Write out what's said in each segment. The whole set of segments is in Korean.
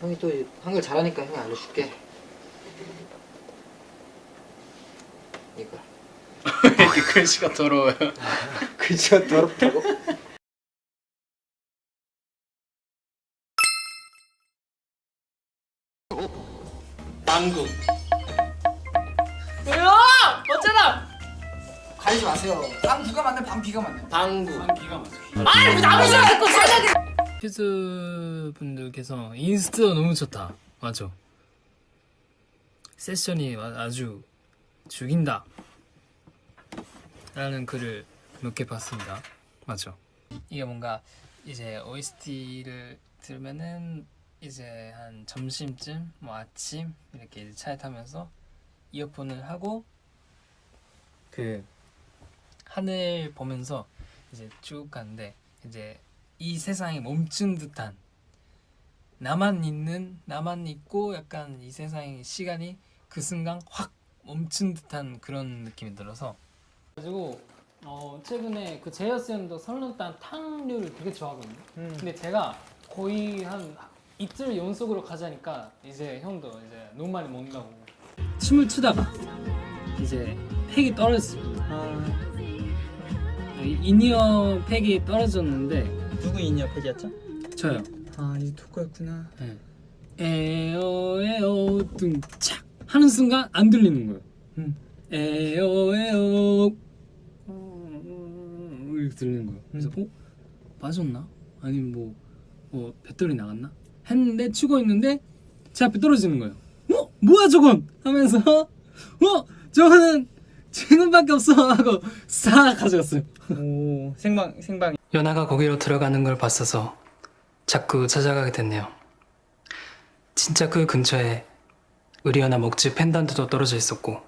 형이 또 한글 잘하니까 형이 알려줄게. 이거. 이렇게 글씨가 더러워요. 글씨가 더럽다고? 방구. 뭐야? 어쩌나? 가리지 마세요. 방 누가 맞네, 방 비가 맞네. 방구. 아이 왜 남의 소리 듣고 살려기 퓨즈 분들께서 인스트가 너무 좋다. 맞죠? 세션이 아- 아주 죽인다. 라는 글을 몇 개 봤습니다. 맞죠? 이게 뭔가 이제 OST를 들으면은 이제 한 점심쯤, 뭐 아침 이렇게 차에 타면서 이어폰을 하고 그 하늘 보면서 이제 쭉 가는데 이제 이 세상에 멈춘 듯한 나만 있는 나만 있고 약간 이 세상의 시간이 그 순간 확 멈춘 듯한 그런 느낌이 들어서 가지고 어 최근에 그 제이어스 형도 설렁탕 탕류를 되게 좋아하거든요. 근데 제가 거의 한 이틀 연속으로 가자니까 이제 형도 이제 너무 많이 먹는다고 춤을 추다가 이제 팩이 떨어졌어요. 이- 인이어 팩이 떨어졌는데 누구 인이어 팩이었죠? 저요. 아, 이 두꺼였구나. 에어 에어 뚱착 하는 순간 안 들리는 거예요. 음. 에어 에어 음, 이렇게 들리는 거예요. 그래서 어 빠졌나? 아니면 뭐, 뭐 배터리 나갔나? 했는데 치고 있는데 제 앞에 떨어지는 거예요. 어 뭐야 저건? 하면서 어 저거는 지금밖에 없어 하고 싹 가져갔어요. 오, 생방, 생방. 연아가 거기로 들어가는 걸 봤어서 자꾸 찾아가게 됐네요. 진짜 그 근처에 의리연아 먹지 펜던트도 떨어져 있었고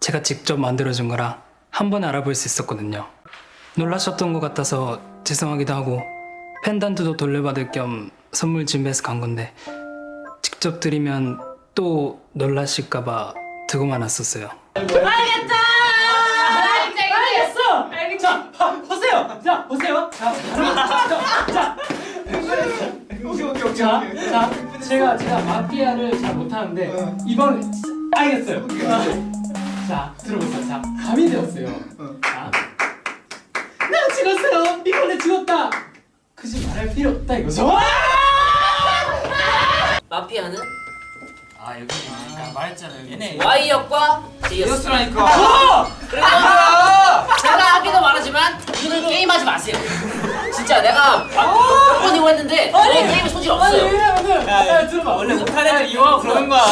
제가 직접 만들어준 거라 한 번에 알아볼 수 있었거든요. 놀라셨던 것 같아서 죄송하기도 하고 펜던트도 돌려받을 겸 선물 준비해서 간 건데 직접 드리면 또 놀라실까봐 두고만 왔었어요. 알겠다. 자, 자, 자. 오케이, 오케이, 오케이. 자, 오케이. 자, 제가 제가 마피아를 잘 못하는데 이번 알겠어요. 자, 들어보세요. 자, 밤이 되었어요. 자, 나 죽었어요. 이번에 죽었다. 그지 말할 필요 없다 이거죠. 마피아는 아 여기 아, 말했잖아요. 얘네. Y역과 J였어. 이었으라니까. 그리고 말하지만 이거는 게임하지 마세요. 진짜 내가 몇 번이고 했는데 저는 게임 소질 없어요. 왜냐면은 야, 들어봐. 원래 못하는 애들 이거 그러는 거야.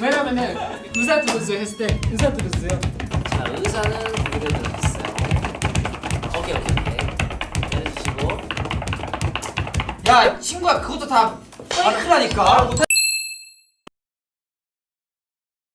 왜냐면은 의사 들었어요 했을 때 의사 들었어요. 자 의사는 고개를 들어주세요. 오케이 오케이 오케이. 내려주시고 야, 친구야, 그것도 다 파이크라니까.